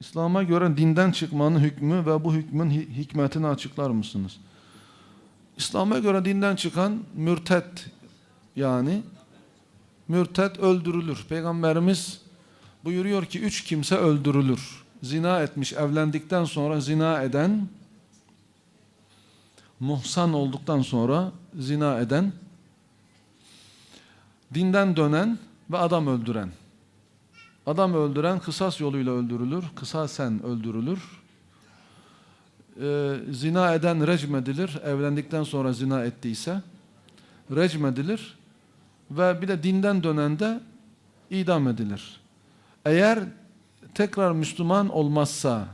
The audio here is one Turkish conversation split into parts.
İslam'a göre dinden çıkmanın hükmü ve bu hükmün hi- hikmetini açıklar mısınız? İslam'a göre dinden çıkan mürtet yani mürtet öldürülür. Peygamberimiz buyuruyor ki üç kimse öldürülür. Zina etmiş, evlendikten sonra zina eden, muhsan olduktan sonra zina eden, dinden dönen ve adam öldüren. Adam öldüren kısas yoluyla öldürülür. Kısasen öldürülür. Ee, zina eden recmedilir. Evlendikten sonra zina ettiyse recmedilir. Ve bir de dinden dönen de idam edilir. Eğer tekrar Müslüman olmazsa,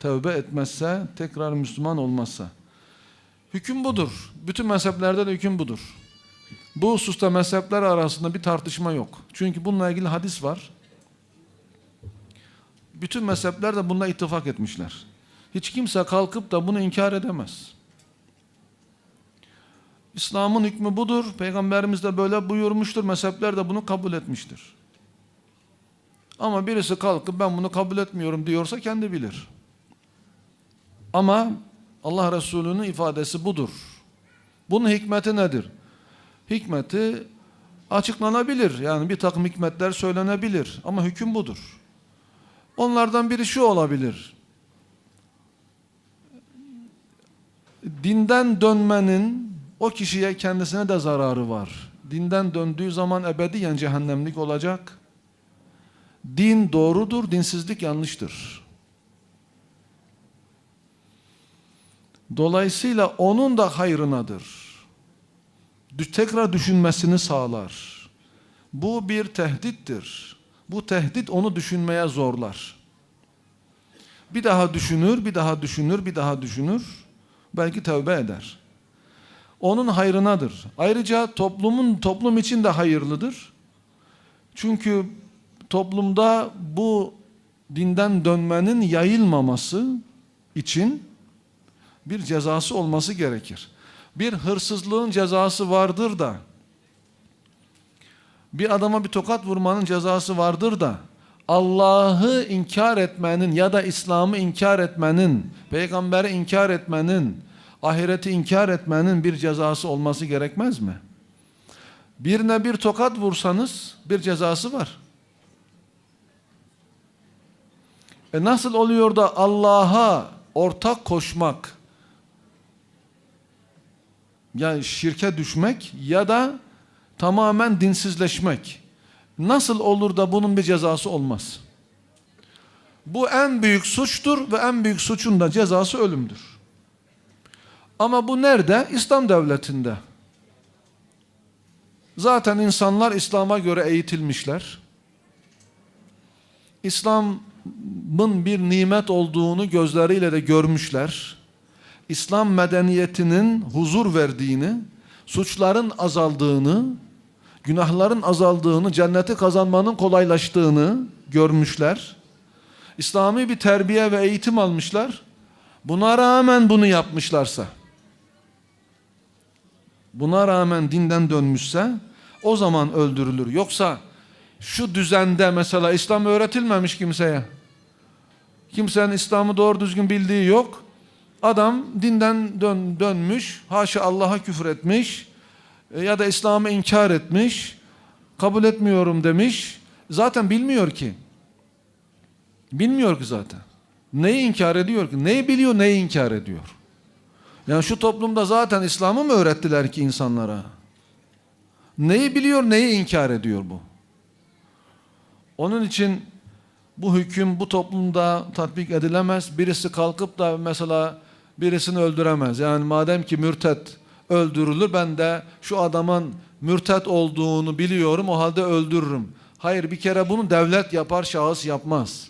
tövbe etmezse, tekrar Müslüman olmazsa. Hüküm budur. Bütün mezheplerde de hüküm budur. Bu hususta mezhepler arasında bir tartışma yok. Çünkü bununla ilgili hadis var. Bütün mezhepler de bununla ittifak etmişler. Hiç kimse kalkıp da bunu inkar edemez. İslam'ın hükmü budur. Peygamberimiz de böyle buyurmuştur. Mezhepler de bunu kabul etmiştir. Ama birisi kalkıp ben bunu kabul etmiyorum diyorsa kendi bilir. Ama Allah Resulü'nün ifadesi budur. Bunun hikmeti nedir? Hikmeti açıklanabilir. Yani bir takım hikmetler söylenebilir. Ama hüküm budur. Onlardan biri şu olabilir. Dinden dönmenin o kişiye kendisine de zararı var. Dinden döndüğü zaman ebediyen cehennemlik olacak. Din doğrudur, dinsizlik yanlıştır. Dolayısıyla onun da hayrınadır. Tekrar düşünmesini sağlar. Bu bir tehdittir. Bu tehdit onu düşünmeye zorlar. Bir daha düşünür, bir daha düşünür, bir daha düşünür. Belki tövbe eder. Onun hayrınadır. Ayrıca toplumun toplum için de hayırlıdır. Çünkü toplumda bu dinden dönmenin yayılmaması için bir cezası olması gerekir. Bir hırsızlığın cezası vardır da bir adama bir tokat vurmanın cezası vardır da Allah'ı inkar etmenin ya da İslam'ı inkar etmenin, peygamberi inkar etmenin, ahireti inkar etmenin bir cezası olması gerekmez mi? Birine bir tokat vursanız bir cezası var. E nasıl oluyor da Allah'a ortak koşmak, yani şirke düşmek ya da tamamen dinsizleşmek. Nasıl olur da bunun bir cezası olmaz? Bu en büyük suçtur ve en büyük suçun da cezası ölümdür. Ama bu nerede? İslam devletinde. Zaten insanlar İslam'a göre eğitilmişler. İslam'ın bir nimet olduğunu gözleriyle de görmüşler. İslam medeniyetinin huzur verdiğini, suçların azaldığını, günahların azaldığını, cenneti kazanmanın kolaylaştığını görmüşler. İslami bir terbiye ve eğitim almışlar. Buna rağmen bunu yapmışlarsa, buna rağmen dinden dönmüşse o zaman öldürülür. Yoksa şu düzende mesela İslam öğretilmemiş kimseye. Kimsenin İslam'ı doğru düzgün bildiği yok. Adam dinden dön, dönmüş, haşa Allah'a küfür etmiş ya da İslam'ı inkar etmiş, kabul etmiyorum demiş. Zaten bilmiyor ki. Bilmiyor ki zaten. Neyi inkar ediyor ki? Neyi biliyor, neyi inkar ediyor? Yani şu toplumda zaten İslam'ı mı öğrettiler ki insanlara? Neyi biliyor, neyi inkar ediyor bu? Onun için bu hüküm bu toplumda tatbik edilemez. Birisi kalkıp da mesela birisini öldüremez. Yani madem ki mürtet öldürülür ben de şu adamın mürtet olduğunu biliyorum o halde öldürürüm. Hayır bir kere bunu devlet yapar şahıs yapmaz.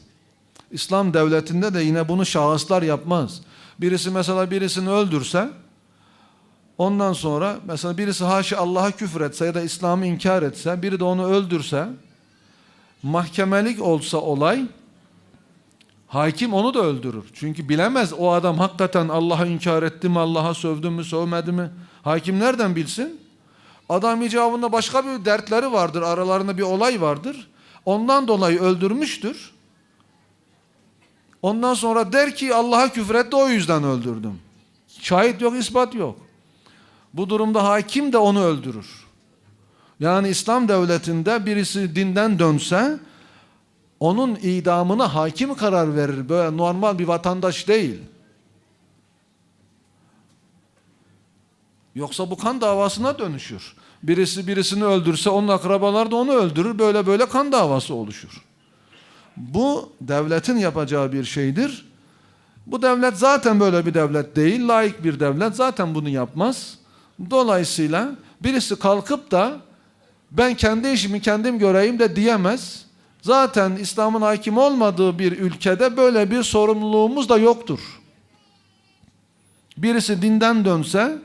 İslam devletinde de yine bunu şahıslar yapmaz. Birisi mesela birisini öldürse ondan sonra mesela birisi haşa Allah'a küfür etse ya da İslam'ı inkar etse biri de onu öldürse mahkemelik olsa olay hakim onu da öldürür. Çünkü bilemez o adam hakikaten Allah'a inkar etti mi, Allah'a sövdü mü, sövmedi mi? Hakim nereden bilsin? Adam icabında başka bir dertleri vardır, aralarında bir olay vardır. Ondan dolayı öldürmüştür. Ondan sonra der ki Allah'a küfretti o yüzden öldürdüm. Şahit yok, ispat yok. Bu durumda hakim de onu öldürür. Yani İslam devletinde birisi dinden dönse onun idamına hakim karar verir. Böyle normal bir vatandaş değil. Yoksa bu kan davasına dönüşür. Birisi birisini öldürse onun akrabalar da onu öldürür. Böyle böyle kan davası oluşur. Bu devletin yapacağı bir şeydir. Bu devlet zaten böyle bir devlet değil. Laik bir devlet zaten bunu yapmaz. Dolayısıyla birisi kalkıp da ben kendi işimi kendim göreyim de diyemez. Zaten İslam'ın hakim olmadığı bir ülkede böyle bir sorumluluğumuz da yoktur. Birisi dinden dönse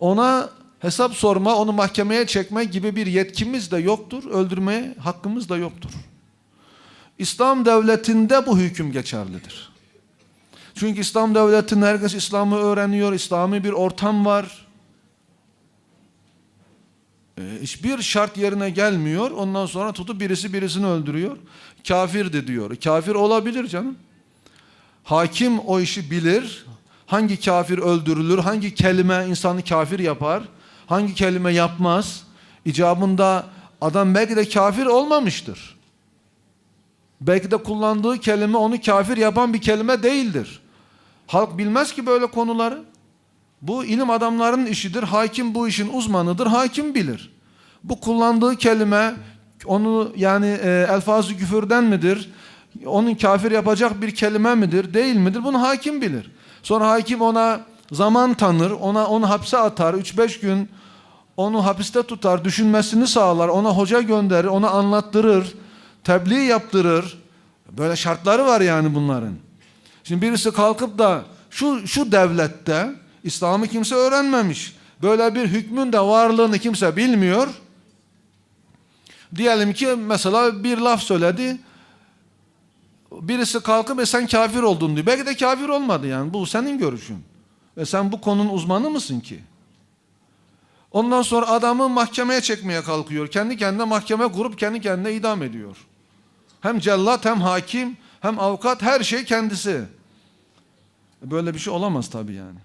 ona hesap sorma, onu mahkemeye çekme gibi bir yetkimiz de yoktur. Öldürmeye hakkımız da yoktur. İslam devletinde bu hüküm geçerlidir. Çünkü İslam devletinde herkes İslam'ı öğreniyor, İslami bir ortam var. Ee, hiçbir şart yerine gelmiyor. Ondan sonra tutup birisi birisini öldürüyor. Kafirdi diyor. Kafir olabilir canım. Hakim o işi bilir. Hangi kafir öldürülür, hangi kelime insanı kafir yapar, hangi kelime yapmaz. İcabında adam belki de kafir olmamıştır. Belki de kullandığı kelime onu kafir yapan bir kelime değildir. Halk bilmez ki böyle konuları. Bu ilim adamlarının işidir. Hakim bu işin uzmanıdır. Hakim bilir. Bu kullandığı kelime onu yani e, elfazı küfürden midir? Onun kafir yapacak bir kelime midir? Değil midir? Bunu hakim bilir. Sonra hakim ona zaman tanır. Ona onu hapse atar. 3-5 gün onu hapiste tutar. Düşünmesini sağlar. Ona hoca gönderir. Ona anlattırır. Tebliğ yaptırır. Böyle şartları var yani bunların. Şimdi birisi kalkıp da şu şu devlette İslam'ı kimse öğrenmemiş. Böyle bir hükmün de varlığını kimse bilmiyor. Diyelim ki mesela bir laf söyledi. Birisi kalkıp e sen kafir oldun diyor. Belki de kafir olmadı yani. Bu senin görüşün. Ve sen bu konunun uzmanı mısın ki? Ondan sonra adamı mahkemeye çekmeye kalkıyor. Kendi kendine mahkeme kurup kendi kendine idam ediyor. Hem cellat hem hakim hem avukat her şey kendisi. Böyle bir şey olamaz tabii yani.